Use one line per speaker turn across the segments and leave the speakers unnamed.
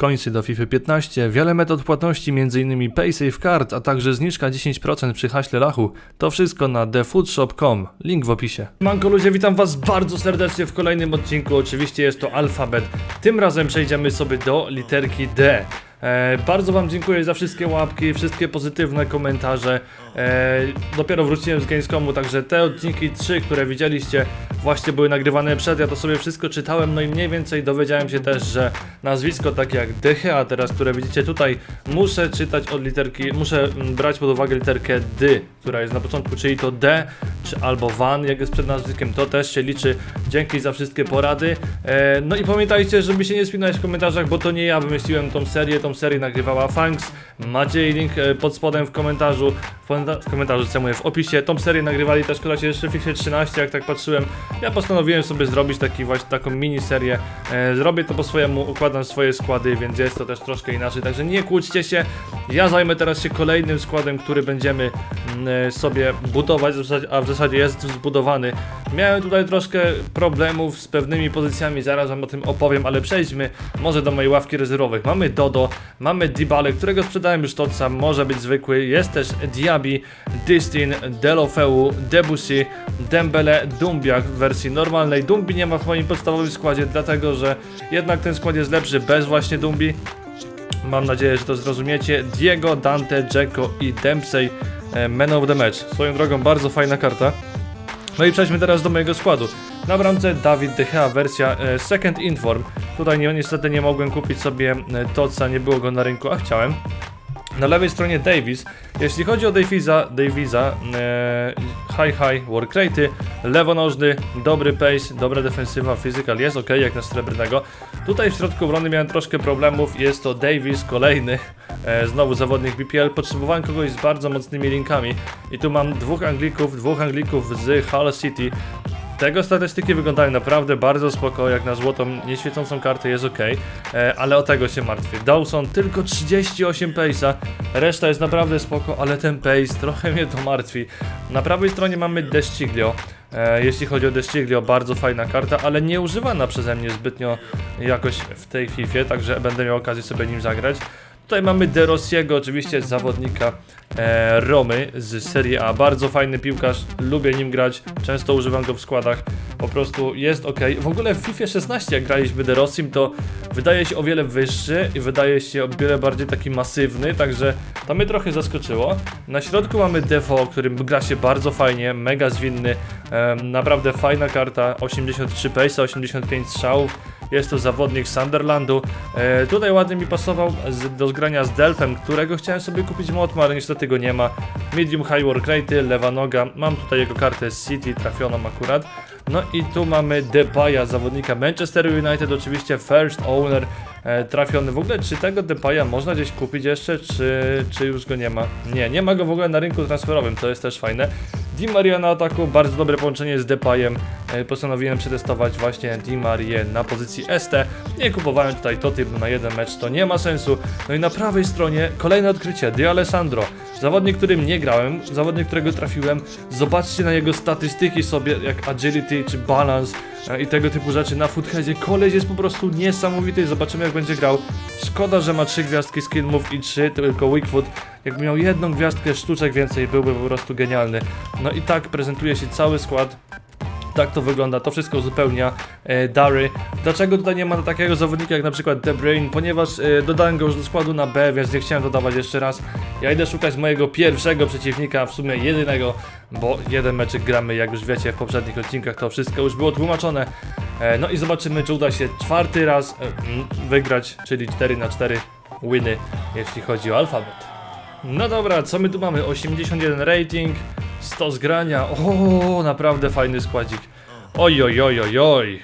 Końcy do FIFA 15, wiele metod płatności m.in. PaySafeCard, a także zniżka 10% przy haśle Lachu. To wszystko na thefoodshop.com, link w opisie. Manko ludzie, witam was bardzo serdecznie w kolejnym odcinku, oczywiście jest to alfabet. Tym razem przejdziemy sobie do literki D. E, bardzo Wam dziękuję za wszystkie łapki, wszystkie pozytywne komentarze. E, dopiero wróciłem z Gamescomu, także te odcinki 3, które widzieliście, właśnie były nagrywane przed. Ja to sobie wszystko czytałem, no i mniej więcej dowiedziałem się też, że nazwisko takie jak DHA teraz, które widzicie tutaj, muszę czytać od literki, muszę mm, brać pod uwagę literkę D, która jest na początku, czyli to D, czy albo Van, jak jest przed nazwiskiem, to też się liczy. Dzięki za wszystkie porady. E, no i pamiętajcie, żeby się nie spinać w komentarzach, bo to nie ja wymyśliłem tą serię, tą serię nagrywała Fanks. Macie link e, pod spodem w komentarzu, w, komenta- w komentarzu, co mówię, w opisie. Tą serię nagrywali też kolesie jeszcze w FIFA 13, jak tak patrzyłem. Ja postanowiłem sobie zrobić taki właśnie taką mini serię. E, zrobię to po swojemu, układam swoje składy, więc jest to też troszkę inaczej. Także nie kłóćcie się. Ja zajmę teraz się kolejnym składem, który będziemy mm, e, sobie budować, a w zasadzie jest zbudowany. Miałem tutaj troszkę problemów z pewnymi pozycjami, zaraz wam o tym opowiem, ale przejdźmy może do mojej ławki rezerwowych. Mamy Dodo, mamy Dybale, którego sprzedałem już to sam, może być zwykły. Jest też Diaby, Distin, Delofeu, Debussy, Dembele, Dumbiak w wersji normalnej. Dumbi nie ma w moim podstawowym składzie, dlatego że jednak ten skład jest lepszy bez właśnie Dumbi. Mam nadzieję, że to zrozumiecie. Diego, Dante, Dzeko i Dempsey e, Man of the Match. Swoją drogą bardzo fajna karta. No i przejdźmy teraz do mojego składu. Na bramce Dawid De Gea, wersja e, Second Inform. Tutaj nie, niestety nie mogłem kupić sobie e, Toca, nie było go na rynku, a chciałem. Na lewej stronie Davis. Jeśli chodzi o Davisa, Davisa e, high high, work rate'y, lewonożny, dobry pace, dobra defensywa, physical jest ok, jak na srebrnego. Tutaj w środku obrony miałem troszkę problemów, jest to Davis, kolejny, e, znowu zawodnik BPL. Potrzebowałem kogoś z bardzo mocnymi linkami i tu mam dwóch Anglików, dwóch Anglików z Hull City. Tego statystyki wyglądają naprawdę bardzo spoko, jak na złotą, nieświecącą kartę jest ok, e, ale o tego się martwię. Dawson tylko 38 pace'a, reszta jest naprawdę spoko, ale ten pace trochę mnie to martwi. Na prawej stronie mamy Destiglio. E, jeśli chodzi o Destiglio, bardzo fajna karta, ale nie używana przeze mnie zbytnio jakoś w tej FIFA, także będę miał okazję sobie nim zagrać. Tutaj mamy De Rossiego, oczywiście zawodnika e, Romy z Serie A. Bardzo fajny piłkarz, lubię nim grać, często używam go w składach. Po prostu jest ok. W ogóle w FIFA 16, jak graliśmy De Rossim, to wydaje się o wiele wyższy i wydaje się o wiele bardziej taki masywny, także to mnie trochę zaskoczyło. Na środku mamy Defo, którym gra się bardzo fajnie, mega zwinny, em, naprawdę fajna karta, 83 pace, 85 strzałów. Jest to zawodnik Sunderlandu. E, tutaj ładnie mi pasował z, do zgrania z Delfem, którego chciałem sobie kupić motma, ale niestety go nie ma. Medium high work rate, lewa noga. Mam tutaj jego kartę z City, trafioną akurat. No i tu mamy Depaya, zawodnika Manchester United, oczywiście first owner e, trafiony. W ogóle czy tego Depaya można gdzieś kupić jeszcze, czy, czy już go nie ma? Nie, nie ma go w ogóle na rynku transferowym, to jest też fajne. Di Maria na ataku, bardzo dobre połączenie z Depayem. E, Postanowiłem przetestować właśnie Di Marię na pozycji ST. Nie kupowałem tutaj Toty, bo na jeden mecz to nie ma sensu. No i na prawej stronie kolejne odkrycie, Di Alessandro. Zawodnik, którym nie grałem, zawodnik, którego trafiłem. Zobaczcie na jego statystyki sobie, jak agility czy balance e, i tego typu rzeczy na footheadzie. Koleś jest po prostu niesamowity, zobaczymy jak będzie grał. Szkoda, że ma trzy gwiazdki skill move i trzy, tylko weak foot. Jakby miał jedną gwiazdkę sztuczek więcej, byłby po prostu genialny. No i tak prezentuje się cały skład. Tak to wygląda, to wszystko uzupełnia e, Dary. Dlaczego tutaj nie ma takiego zawodnika jak na przykład De Bruyne? Ponieważ e, dodałem go już do składu na B, więc nie chciałem dodawać jeszcze raz. Ja idę szukać mojego pierwszego przeciwnika, w sumie jedynego, bo jeden meczek gramy, jak już wiecie w poprzednich odcinkach, to wszystko już było tłumaczone. E, no i zobaczymy, czy uda się czwarty raz e, wygrać, czyli 4 na 4 winy, jeśli chodzi o alfabet. No dobra, co my tu mamy? 81 rating, 100 zgrania. O, naprawdę fajny składzik. Oj, oj, oj, oj, oj.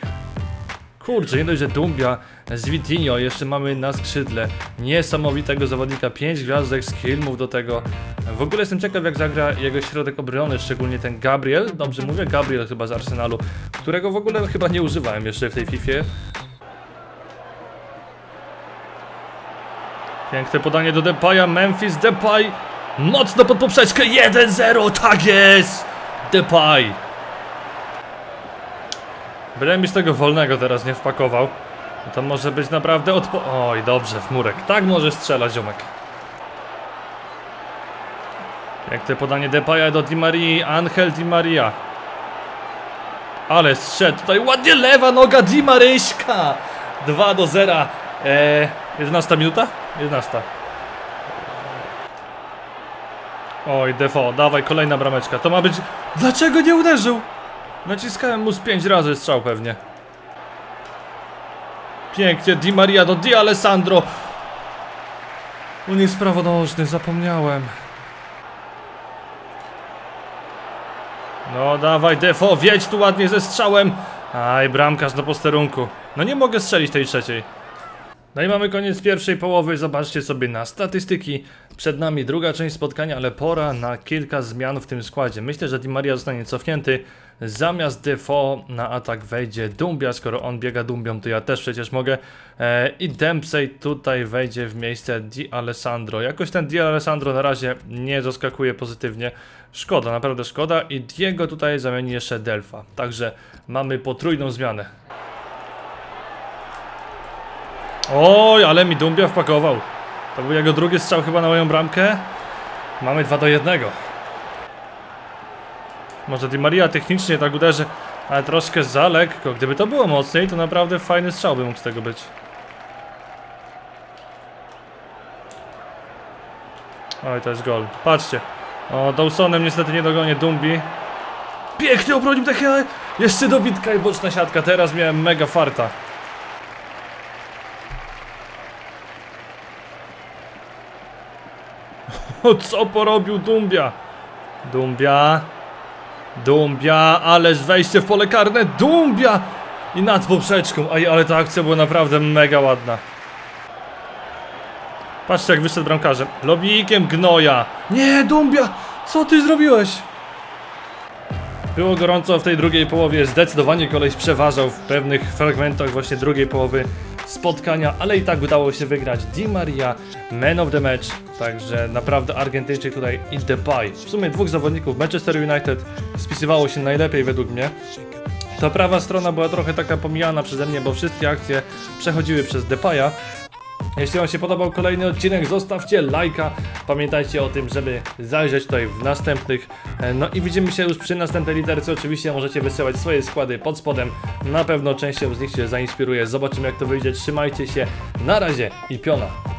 Kurczę, nie dość, że Dumbia z Vitinho jeszcze mamy na skrzydle niesamowitego zawodnika, 5 gwiazdek skillmów do tego. W ogóle jestem ciekaw jak zagra jego środek obrony, szczególnie ten Gabriel, dobrze mówię, Gabriel chyba z Arsenalu, którego w ogóle chyba nie używałem jeszcze w tej Fifie. Piękne podanie do Depaya, Memphis Depay mocno pod poprzeczkę 1-0, tak jest! Depay. Byle mi z tego wolnego teraz nie wpakował. To może być naprawdę odpo... Oj, dobrze, w murek. Tak może strzela ziomek. Piękne podanie Depaya do Di Marii, Angel Di Maria. Ale strzedł tutaj ładnie lewa noga Di Maryśka. 2 do 0. Eee, 11 minuta? 11. Oj, Defo, dawaj kolejna brameczka. To ma być... Dlaczego nie uderzył? Naciskałem mu z 5 razy strzał pewnie. Pięknie, Di Maria do Di Alessandro. On jest prawonożny, zapomniałem. No dawaj Defo, wiedź tu ładnie ze strzałem. Aj, bramkarz do posterunku. No nie mogę strzelić tej trzeciej. No i mamy koniec pierwszej połowy, zobaczcie sobie na statystyki. Przed nami druga część spotkania, ale pora na kilka zmian w tym składzie. Myślę, że Di Maria zostanie cofnięty. Zamiast Defoe na atak wejdzie Dumbia, skoro on biega Dumbią, to ja też przecież mogę. E, I Dempsey tutaj wejdzie w miejsce Di Alessandro. Jakoś ten Di Alessandro na razie nie zaskakuje pozytywnie. Szkoda, naprawdę szkoda. I Diego tutaj zamieni jeszcze Delfa. Także mamy potrójną zmianę. Oj, ale mi Dumbia wpakował. To był jego drugi strzał chyba na moją bramkę. Mamy 2 do 1. Może Di Maria technicznie tak uderzy, ale troszkę za lekko. Gdyby to było mocniej, to naprawdę fajny strzał by mógł z tego być. Oj, to jest gol. Patrzcie. O, Dawsonem niestety nie dogonię Dumbi. Pięknie obronił Techea. Jeszcze dobitka i boczna siatka. Teraz miałem mega farta. Co porobił Dumbia? Dumbia. Dumbia, ależ wejście w pole karne. Dumbia! I nad poprzeczką. Aj, ale ta akcja była naprawdę mega ładna. Patrzcie jak wyszedł bramkarzem. Lobikiem gnoja. Nie, Dumbia! Co ty zrobiłeś? Było gorąco w tej drugiej połowie, zdecydowanie koleś przeważał w pewnych fragmentach właśnie drugiej połowy spotkania, ale i tak udało się wygrać Di Maria, man of the match, także naprawdę Argentyńczyk tutaj i Depay. W sumie dwóch zawodników Manchester United spisywało się najlepiej według mnie. Ta prawa strona była trochę taka pomijana przeze mnie, bo wszystkie akcje przechodziły przez Depaya, jeśli Wam się podobał kolejny odcinek, zostawcie lajka. Pamiętajcie o tym, żeby zajrzeć tutaj w następnych. E, No i widzimy się już przy następnej literce. Oczywiście możecie wysyłać swoje składy pod spodem. Na pewno częścią z nich się zainspiruje. Zobaczymy jak to wyjdzie. Trzymajcie się. Na razie i piona.